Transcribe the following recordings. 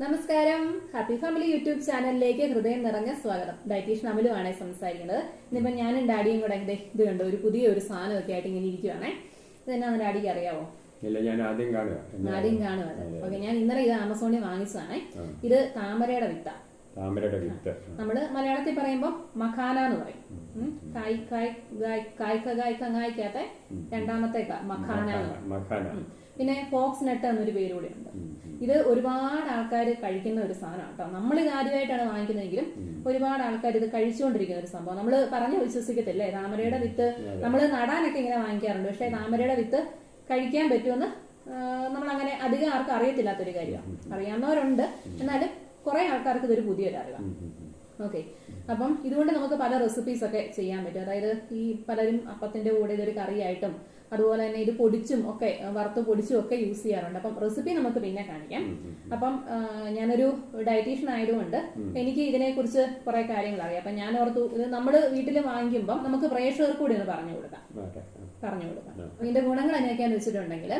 നമസ്കാരം. Happy family YouTube ചാനലിലേക്ക് ഹൃദയം നിറഞ്ഞ സ്വാഗതം. ഡയറ്റീഷ്യൻ അമലുമാണ് സംസാരിക്കുന്നത്. ഇന്നിപ്പോ ഞാനും ഡാഡിയും കൂടെ ഇത് കണ്ടു ഒരു പുതിയ ഒരു സാധനമൊക്കെ ആയിട്ട് ഇങ്ങനെ ഇരിക്കുവാണേ. ഇതെന്നാന്ന് ഡാഡിക്ക് അറിയാവോ? ഇല്ല ഞാൻ ആദ്യം കാണുക ആദ്യം കാണുക ഓക്കെ ഞാൻ ഇന്നലെ ഇത് ആമസോണിൽ വാങ്ങിച്ചതാണേ. ഇത് താമരയുടെ വിത്ത. താമരയുടെ വിത്ത്. നമ്മൾ മലയാളത്തിൽ പറയുമ്പോൾ മഖാന എന്ന് പറയും. കായ് കായ് കായ്ക്ക കായ്ക്ക അങ്ങായിക്കാത്ത രണ്ടാമത്തെ. മഖാന പിന്നെ ഫോക്സ് നെട്ട് എന്നൊരു പേര് കൂടി ഉണ്ട് ഇത് ഒരുപാട് ആൾക്കാർ കഴിക്കുന്ന ഒരു സാധനമാണ് കേട്ടോ. നമ്മൾ ഇത് ആദ്യമായിട്ടാണ് വാങ്ങിക്കുന്നതെങ്കിലും ഒരുപാട് ആൾക്കാർ ഇത് കഴിച്ചുകൊണ്ടിരിക്കുന്ന ഒരു സംഭവം. നമ്മൾ പറഞ്ഞു വിശ്വസിക്കത്തില്ലേ? താമരയുടെ വിത്ത് നമ്മൾ നടാനൊക്കെ ഇങ്ങനെ വാങ്ങിക്കാറുണ്ട്. പക്ഷേ താമരയുടെ വിത്ത് കഴിക്കാൻ പറ്റുമെന്ന് നമ്മൾ അങ്ങനെ അധികം ആർക്കും അറിയത്തില്ലാത്തൊരു കാര്യമാണ്. അറിയാവുന്നവരുണ്ട്. എന്നാലും കുറെ ആൾക്കാർക്ക് ഇതൊരു പുതിയൊരു അറിവാണ് ഓക്കെ. അപ്പം ഇതുകൊണ്ട് നമുക്ക് പല റെസിപ്പീസ് ഒക്കെ ചെയ്യാൻ പറ്റും. അതായത് ഈ പലരും അപ്പത്തിന്റെ കൂടെ ഇതൊരു കറിയായിട്ടും അതുപോലെ തന്നെ ഇത് പൊടിച്ചും ഒക്കെ വറുത്ത് പൊടിച്ചും ഒക്കെ യൂസ് ചെയ്യാറുണ്ട്. അപ്പം റെസിപ്പി നമുക്ക് പിന്നെ കാണിക്കാം. അപ്പം ഞാനൊരു ഡയറ്റീഷ്യൻ ആയതുകൊണ്ട് എനിക്ക് ഇതിനെക്കുറിച്ച് കുറെ കാര്യങ്ങൾ അറിയാം. അപ്പം ഞാൻ ഓർത്തു ഇത് നമ്മൾ വീട്ടിൽ വാങ്ങിക്കുമ്പോൾ നമുക്ക് പ്രേക്ഷകർക്ക് കൂടി ഒന്ന് പറഞ്ഞു കൊടുക്കാം. പറഞ്ഞു കൊടുക്കാം. ഇതിന്റെ ഗുണങ്ങൾ എന്തൊക്കെയാന്ന് വെച്ചിട്ടുണ്ടെങ്കിൽ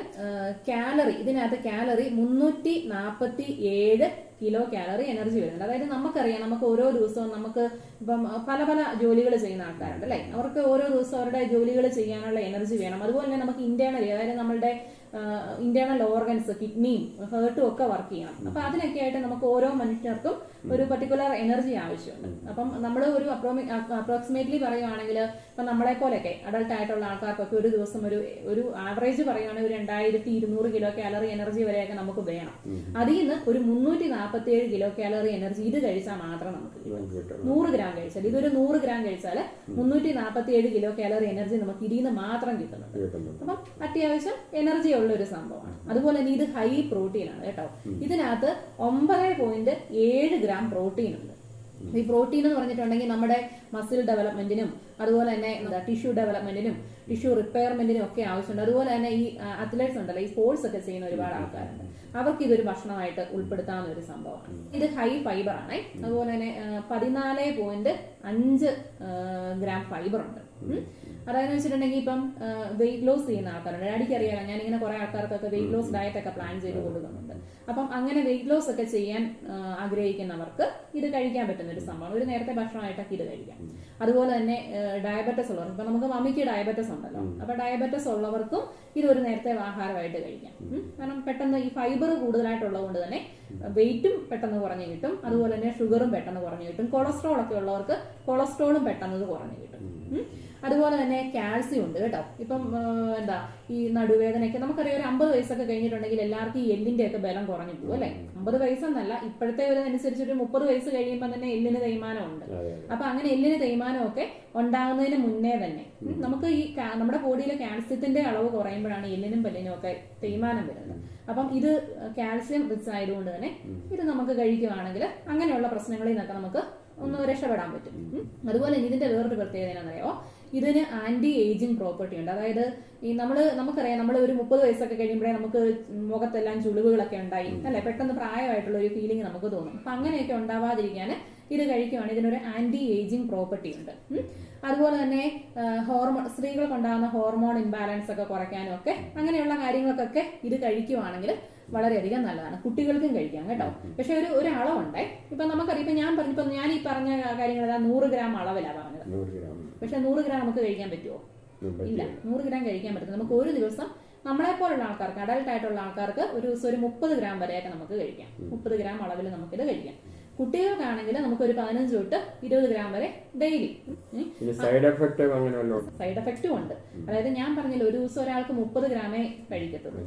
കാലറി ഇതിനകത്ത് കാലറി മുന്നൂറ്റി നാൽപ്പത്തി ഏഴ് കിലോ കാലറി എനർജി വരുന്നുണ്ട്. അതായത് നമുക്കറിയാം നമുക്ക് ഓരോ ദിവസവും നമുക്ക് ഇപ്പം പല പല ജോലികൾ ചെയ്യുന്ന ആൾക്കാരുണ്ട് അല്ലെ? അവർക്ക് ഓരോ ദിവസവും അവരുടെ ജോലികൾ ചെയ്യാനുള്ള എനർജി വേണം. അതുപോലെ തന്നെ നമുക്ക് ഇന്റേണലി അതായത് നമ്മളുടെ ഇന്റേണൽ ഓർഗൻസ് കിഡ്നിയും ഹേർട്ടും ഒക്കെ വർക്ക് ചെയ്യണം. അപ്പൊ അതിനൊക്കെ ആയിട്ട് നമുക്ക് ഓരോ മനുഷ്യർക്കും ഒരു പർട്ടിക്കുലർ എനർജി ആവശ്യമുണ്ട്. അപ്പം നമ്മൾ ഒരു അപ്രോക്സിമേറ്റ്ലി പറയുവാണെങ്കിൽ ഇപ്പൊ നമ്മളെ പോലെയൊക്കെ അഡൾട്ട് ആയിട്ടുള്ള ആൾക്കാർക്കൊക്കെ ഒരു ദിവസം ഒരു ഒരു ആവറേജ് പറയുവാണെങ്കിൽ ഒരു രണ്ടായിരത്തി ഇരുന്നൂറ് കിലോ കാലറി എനർജി വരെയൊക്കെ നമുക്ക് വേണം. അതിൽ നിന്ന് ഒരു മുന്നൂറ്റി നാൽപ്പത്തി ഏഴ് കിലോ കാലറി എനർജി ഇത് കഴിച്ചാൽ മാത്രം നമുക്ക്. നൂറ് ഗ്രാം കഴിച്ചാൽ ഇതൊരു നൂറ് ഗ്രാം കഴിച്ചാൽ മുന്നൂറ്റി നാൽപ്പത്തി ഏഴ് കിലോ കാലറി എനർജി നമുക്ക് ഇതിൽ നിന്ന് മാത്രം കിട്ടുന്നുണ്ട്. അപ്പം അത്യാവശ്യം എനർജി ഉള്ള ഒരു സംഭവമാണ്. അതുപോലെ തന്നെ ഇത് ഹൈ പ്രോട്ടീൻ ആണ് കേട്ടോ. ഇതിനകത്ത് ഒമ്പത് പോയിന്റ് ഏഴ് ഗ്രാം പ്രോട്ടീൻ ഉണ്ട്. ഈ പ്രോട്ടീൻ എന്ന് പറഞ്ഞിട്ടുണ്ടെങ്കിൽ നമ്മുടെ മസിൽ ഡെവലപ്മെന്റിനും അതുപോലെ തന്നെ എന്താ ടിഷ്യൂ ഡെവലപ്മെന്റിനും ടിഷ്യൂ റിപ്പയർമെന്റിനും ഒക്കെ ആവശ്യമുണ്ട്. അതുപോലെ തന്നെ ഈ അത്ലറ്റ്സ് ഉണ്ടല്ലോ ഈ സ്പോർട്സ് ഒക്കെ ചെയ്യുന്ന ഒരുപാട് ആൾക്കാരുണ്ട്. അവർക്ക് ഇതൊരു ഭക്ഷണമായിട്ട് ഉൾപ്പെടുത്താവുന്ന ഒരു സംഭവമാണ് ഇത് ഹൈ ഫൈബർ ആണ്. അതുപോലെ തന്നെ പതിനാല് പോയിന്റ് അഞ്ച് ഗ്രാം ഫൈബർ ഉണ്ട്. അതായത് വെച്ചിട്ടുണ്ടെങ്കിൽ ഇപ്പം വെയിറ്റ് ലോസ് ചെയ്യുന്ന ആൾക്കാരുണ്ട്. അടിക്ക് അറിയാം ഞാൻ ഇങ്ങനെ കുറെ ആൾക്കാർക്കൊക്കെ വെയിറ്റ് ലോസ് ഡയറ്റ് ഒക്കെ പ്ലാൻ ചെയ്ത് കൊടുക്കുന്നുണ്ട്. അപ്പം അങ്ങനെ വെയിറ്റ് ലോസ് ഒക്കെ ചെയ്യാൻ ആഗ്രഹിക്കുന്നവർക്ക് ഇത് കഴിക്കാൻ പറ്റുന്ന ഒരു സംഭവമാണ്. ഒരു നേരത്തെ ഭക്ഷണമായിട്ടൊക്കെ ഇത് കഴിക്കാം. അതുപോലെ തന്നെ ഡയബറ്റസ് ഉള്ളവർക്ക്. ഇപ്പൊ നമുക്ക് മമ്മിക്ക് ഡയബറ്റസ് ഉണ്ടല്ലോ. അപ്പൊ ഡയബറ്റസ് ഉള്ളവർക്കും ഇത് ഒരു നേരത്തെ ആഹാരമായിട്ട് കഴിക്കാം. കാരണം പെട്ടെന്ന് ഈ ഫൈബർ കൂടുതലായിട്ടുള്ളത് കൊണ്ട് തന്നെ വെയിറ്റും പെട്ടെന്ന് കുറഞ്ഞു കിട്ടും. അതുപോലെ തന്നെ ഷുഗറും പെട്ടെന്ന് കുറഞ്ഞു കിട്ടും. കൊളസ്ട്രോൾ ഒക്കെ ഉള്ളവർക്ക് കൊളസ്ട്രോളും പെട്ടെന്ന് കുറഞ്ഞു കിട്ടും. അതുപോലെ തന്നെ കാൽസ്യം ഉണ്ട് കേട്ടോ. ഇപ്പം എന്താ ഈ നടുവേദനയൊക്കെ നമുക്കറിയാം ഒരു അമ്പത് വയസ്സൊക്കെ കഴിഞ്ഞിട്ടുണ്ടെങ്കിൽ എല്ലാവർക്കും ഈ എല്ലിന്റെ ഒക്കെ ബലം കുറഞ്ഞു പോകും അല്ലെ? അമ്പത് വയസ്സെന്നല്ല ഇപ്പോഴത്തെ ഒരു അനുസരിച്ച് ഒരു മുപ്പത് വയസ്സ് കഴിയുമ്പോൾ തന്നെ എല്ലിന് തേയ്മാനം ഉണ്ട് അപ്പൊ അങ്ങനെ എല്ലിന് തേയ്മാനമൊക്കെ ഉണ്ടാകുന്നതിന് മുന്നേ തന്നെ. നമുക്ക് ഈ നമ്മുടെ ബോഡിയിലെ കാൽസ്യത്തിന്റെ അളവ് കുറയുമ്പോഴാണ് എല്ലിനും പല്ലിനും ഒക്കെ തേയ്മാനം വരുന്നത്. അപ്പം ഇത് കാൽസ്യം റിച്ച് ആയതുകൊണ്ട് തന്നെ ഇത് നമുക്ക് കഴിക്കുകയാണെങ്കിൽ അങ്ങനെയുള്ള പ്രശ്നങ്ങളിൽ നിന്നൊക്കെ നമുക്ക് ഒന്ന് രക്ഷപ്പെടാൻ പറ്റും. അതുപോലെ ഇതിന്റെ വേറൊരു പ്രത്യേകത എന്താണെന്നറിയോ ഇതിന് ആന്റി ഏജിങ് പ്രോപ്പർട്ടി ഉണ്ട്. അതായത് ഈ നമ്മൾ നമുക്കറിയാം നമ്മൾ ഒരു മുപ്പത് വയസ്സൊക്കെ കഴിയുമ്പോഴേ നമുക്ക് മുഖത്തെല്ലാം ചുളിവുകളൊക്കെ ഉണ്ടായി. അല്ലെ? പെട്ടെന്ന് പ്രായമായിട്ടുള്ള ഒരു ഫീലിംഗ് നമുക്ക് തോന്നും. അപ്പൊ അങ്ങനെയൊക്കെ ഉണ്ടാവാതിരിക്കാൻ ഇത് കഴിക്കുവാണെങ്കിൽ ഇതിനൊരു ആന്റി ഏജിങ് പ്രോപ്പർട്ടി ഉണ്ട് അതുപോലെ തന്നെ ഹോർമോൺ സ്ത്രീകൾക്ക് ഉണ്ടാകുന്ന ഹോർമോൺ ഇംബാലൻസ് ഒക്കെ കുറയ്ക്കാനും ഒക്കെ അങ്ങനെയുള്ള കാര്യങ്ങൾക്കൊക്കെ ഇത് കഴിക്കുവാണെങ്കിൽ വളരെയധികം നല്ലതാണ്. കുട്ടികൾക്കും കഴിക്കാം കേട്ടോ. പക്ഷെ ഒരു ഒരു അളവുണ്ടേ. ഇപ്പൊ നമുക്കറിയാം ഇപ്പൊ ഞാൻ പറഞ്ഞപ്പോ ഞാൻ ഈ പറഞ്ഞ കാര്യങ്ങളെല്ലാം നൂറ് ഗ്രാം അളവിലാ പറഞ്ഞത്. പക്ഷെ നൂറ് ഗ്രാം നമുക്ക് കഴിക്കാൻ പറ്റുമോ ഇല്ല. നൂറ് ഗ്രാം കഴിക്കാൻ പറ്റും നമുക്ക് ഒരു ദിവസം നമ്മളെ പോലുള്ള ആൾക്കാർക്ക് അഡൽട്ട് ആയിട്ടുള്ള ആൾക്കാർക്ക് ഒരു ദിവസം ഒരു മുപ്പത് ഗ്രാം വരെയൊക്കെ നമുക്ക് കഴിക്കാം. മുപ്പത് ഗ്രാം അളവിൽ നമുക്കിത് കഴിക്കാം. കുട്ടികൾക്കാണെങ്കിൽ നമുക്ക് ഒരു പതിനഞ്ച് തൊട്ട് ഇരുപത് ഗ്രാം വരെ ഡെയിലി സൈഡ് എഫക്റ്റ് സൈഡ് എഫക്റ്റും ഉണ്ട്? അതായത് ഞാൻ പറഞ്ഞില്ല ഒരു ദിവസം ഒരാൾക്ക് മുപ്പത് ഗ്രാമേ കഴിക്കത്തുള്ളൂ.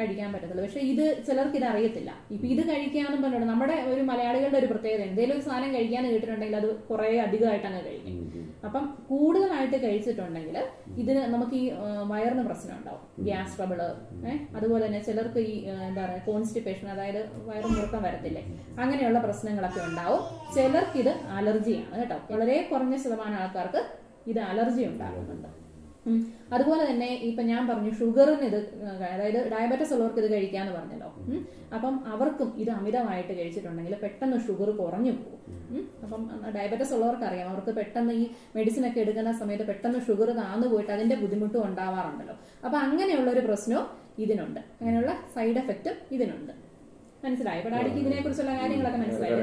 കഴിക്കാൻ പറ്റത്തുള്ളൂ. പക്ഷെ ഇത് ചിലർക്ക് ഇത് അറിയത്തില്ല. ഇപ്പൊ ഇത് കഴിക്കാന്നും പറഞ്ഞോ നമ്മുടെ ഒരു മലയാളികളുടെ ഒരു പ്രത്യേകത എന്തെങ്കിലും ഒരു സാധനം കഴിക്കാൻ കിട്ടിയിട്ടുണ്ടെങ്കിൽ അത് കുറെ അധികമായിട്ട് അങ്ങ് കഴിക്കും. അപ്പം കൂടുതലായിട്ട് കഴിച്ചിട്ടുണ്ടെങ്കിൽ ഇതിന് നമുക്ക് ഈ വയറിന് പ്രശ്നം ഉണ്ടാവും. ഗ്യാസ് ട്രബിൾ അതുപോലെ തന്നെ ചിലർക്ക് ഈ എന്താ പറയുക കോൺസ്റ്റിപ്പേഷൻ അതായത് വയറ് മുറുക്കം വരത്തില്ലേ? അങ്ങനെയുള്ള പ്രശ്നങ്ങളൊക്കെ ഉണ്ടാവും. ചിലർക്ക് ഇത് അലർജിയാണ് കേട്ടോ. വളരെ കുറഞ്ഞ ശതമാനം ആൾക്കാർക്ക് ഇത് അലർജി ഉണ്ടാകുന്നുണ്ട്. അതുപോലെ തന്നെ ഇപ്പൊ ഞാൻ പറഞ്ഞു ഷുഗറിന് ഇത് അതായത് ഡയബറ്റസ് ഉള്ളവർക്ക് ഇത് കഴിക്കാന്ന് പറഞ്ഞല്ലോ. അപ്പം അവർക്കും ഇത് അമിതമായിട്ട് കഴിച്ചിട്ടുണ്ടെങ്കിൽ പെട്ടെന്ന് ഷുഗർ കുറഞ്ഞു പോകും. അപ്പം ഡയബറ്റസ് ഉള്ളവർക്ക് അറിയാം. അവർക്ക് പെട്ടെന്ന് ഈ മെഡിസിൻ ഒക്കെ എടുക്കുന്ന സമയത്ത് പെട്ടെന്ന് ഷുഗർ താന്നു പോയിട്ട് അതിന്റെ ബുദ്ധിമുട്ടും ഉണ്ടാവാറുണ്ടല്ലോ. അപ്പൊ അങ്ങനെയുള്ള ഒരു പ്രശ്നവും ഇതിനുണ്ട്. അങ്ങനെയുള്ള സൈഡ് എഫക്റ്റും ഇതിനുണ്ട്. മനസ്സിലായി. അപ്പൊ ഡാഡിക്ക് ഇതിനെ കുറിച്ചുള്ള കാര്യങ്ങളൊക്കെ മനസ്സിലായി.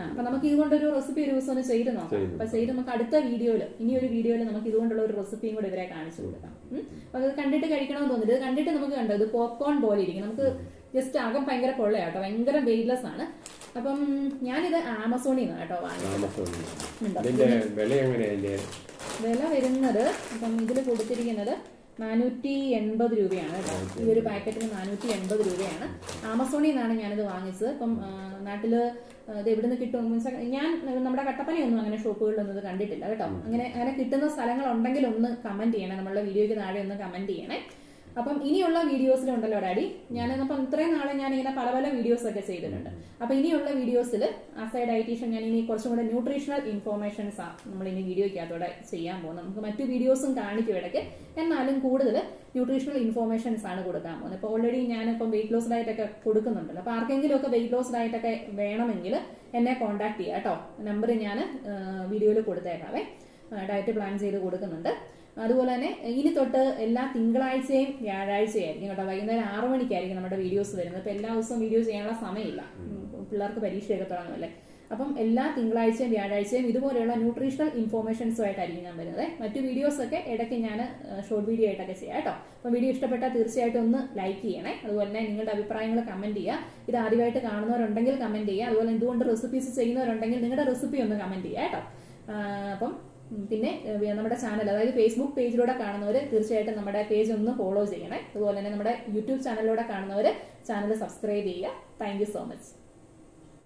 ആ, അപ്പൊ നമുക്ക് ഇതുകൊണ്ടൊരു റെസിപ്പി ഒരു ദിവസം ഒന്ന് ചെയ്ത് നോക്കാം. അപ്പൊ ചെയ്ത് നമുക്ക് അടുത്ത വീഡിയോയിൽ ഇനി ഒരു വീഡിയോയിൽ നമുക്ക് ഇതുകൊണ്ടുള്ള ഒരു റെസിപ്പിയും കൂടെ ഇവരെ കാണിച്ചു കൊടുക്കാം. അപ്പൊ അത് കണ്ടിട്ട് കഴിക്കണമെന്ന് തോന്നുന്നു ഇത് കണ്ടിട്ട് നമുക്ക് കണ്ടോ ഇത് പോപ്കോൺ പോലെ ഇരിക്കും. നമുക്ക് ജസ്റ്റ് അകം ഭയങ്കര പൊള്ളയാട്ടോ ഭയങ്കര വെയിറ്റ്ലെസ് ആണ്. അപ്പം ഞാനിത് ആമസോണിൽ നിന്ന് കേട്ടോ വാങ്ങിയത്. വില വരുന്നത് അപ്പം ഇതിൽ കൊടുത്തിരിക്കുന്നത് നാനൂറ്റി എൺപത് രൂപയാണ് കേട്ടോ. ഈ ഒരു പാക്കറ്റിന് നാനൂറ്റി എൺപത് രൂപയാണ്. ആമസോണിൽ നിന്നാണ് ഞാനിത് വാങ്ങിച്ചത്. അപ്പം ആ, നാട്ടിൽ ഇത് ഇത് എവിടുന്ന് കിട്ടും? മീൻസ് ഞാൻ നമ്മുടെ കട്ടപ്പനയൊന്നും അങ്ങനെ ഷോപ്പുകളിലൊന്നും ഇത് കണ്ടിട്ടില്ല കേട്ടോ. അങ്ങനെ അങ്ങനെ കിട്ടുന്ന സ്ഥലങ്ങളുണ്ടെങ്കിൽ ഒന്ന് കമന്റ് ചെയ്യണം. നമ്മളുടെ വീഡിയോയ്ക്ക് താഴെ ഒന്ന് കമന്റ് ചെയ്യണേ. അപ്പം ഇനിയുള്ള വീഡിയോസിലുണ്ടല്ലോ ഡാഡി. ഞാൻ അപ്പം ഇത്രയും നാളെ ഞാൻ ഇങ്ങനെ പല പല വീഡിയോസ് ഒക്കെ ചെയ്തിട്ടുണ്ട് അപ്പൊ ഇനിയുള്ള വീഡിയോസിൽ ആസ് എ ഡയറ്റീഷ്യൻ ഞാൻ ഇനി കുറച്ചും കൂടെ ന്യൂട്രീഷണൽ ഇൻഫോർമേഷൻസ് നമ്മൾ ഇനി വീഡിയോയ്ക്കകത്തോടെ ചെയ്യാൻ പോകുന്നത്. നമുക്ക് മറ്റു വീഡിയോസും കാണിക്കും ഇടയ്ക്ക്. എന്നാലും കൂടുതൽ ന്യൂട്രീഷണൽ ഇൻഫോർമേഷൻസ് ആണ് കൊടുക്കാൻ പോകുന്നത്. ഇപ്പോൾ ഓൾറെഡി ഞാനിപ്പം വെയിറ്റ് ലോസ് ഡയറ്റ് ഒക്കെ കൊടുക്കുന്നുണ്ടല്ലോ. അപ്പോൾ ആർക്കെങ്കിലും ഒക്കെ വെയിറ്റ് ലോസ് ഡയറ്റ് ഒക്കെ വേണമെങ്കിൽ എന്നെ കോൺടാക്ട് ചെയ്യാം കേട്ടോ. നമ്പർ ഞാൻ വീഡിയോയിൽ കൊടുത്തേക്കാവേ. ഡയറ്റ് പ്ലാൻ ചെയ്ത് കൊടുക്കുന്നുണ്ട്. അതുപോലെ തന്നെ ഇനി തൊട്ട് എല്ലാ തിങ്കളാഴ്ചയും വ്യാഴാഴ്ചയായിരിക്കും കേട്ടോ. വൈകുന്നേരം ആറു മണിക്കായിരിക്കും നമ്മുടെ വീഡിയോസ് വരുന്നത്. അപ്പൊ എല്ലാ ദിവസവും വീഡിയോ ചെയ്യാനുള്ള സമയമില്ല. പിള്ളേർക്ക് പരീക്ഷയൊക്കെ തുടങ്ങുമല്ലേ അപ്പം എല്ലാ തിങ്കളാഴ്ചയും വ്യാഴാഴ്ചയും ഇതുപോലെയുള്ള ന്യൂട്രീഷണൽ ഇൻഫോർമേഷൻസുമായിട്ടായിരിക്കും ഞാൻ വരുന്നത്. മറ്റു വീഡിയോസൊക്കെ ഇടയ്ക്ക് ഞാൻ ഷോർട്ട് വീഡിയോ ആയിട്ടൊക്കെ ചെയ്യാം കേട്ടോ. അപ്പം വീഡിയോ ഇഷ്ടപ്പെട്ടാൽ തീർച്ചയായിട്ടും ഒന്ന് ലൈക്ക് ചെയ്യണേ. അതുപോലെ തന്നെ നിങ്ങളുടെ അഭിപ്രായങ്ങൾ കമന്റ് ചെയ്യുക. ഇത് ആദ്യമായിട്ട് കാണുന്നവരുണ്ടെങ്കിൽ കമന്റ് ചെയ്യുക. അതുപോലെ എന്തുകൊണ്ട് റെസിപ്പീസ് ചെയ്യുന്നവരുണ്ടെങ്കിൽ നിങ്ങളുടെ റെസിപ്പി ഒന്ന് കമന്റ് ചെയ്യുക കേട്ടോ. അപ്പം പിന്നെ നമ്മുടെ ചാനൽ അതായത് ഫേസ്ബുക്ക് പേജിലൂടെ കാണുന്നവർ തീർച്ചയായിട്ടും നമ്മുടെ പേജ് ഒന്ന് ഫോളോ ചെയ്യണേ. അതുപോലെ തന്നെ നമ്മുടെ യൂട്യൂബ് ചാനലിലൂടെ കാണുന്നവർ ചാനൽ സബ്സ്ക്രൈബ് ചെയ്യുക. Thank so much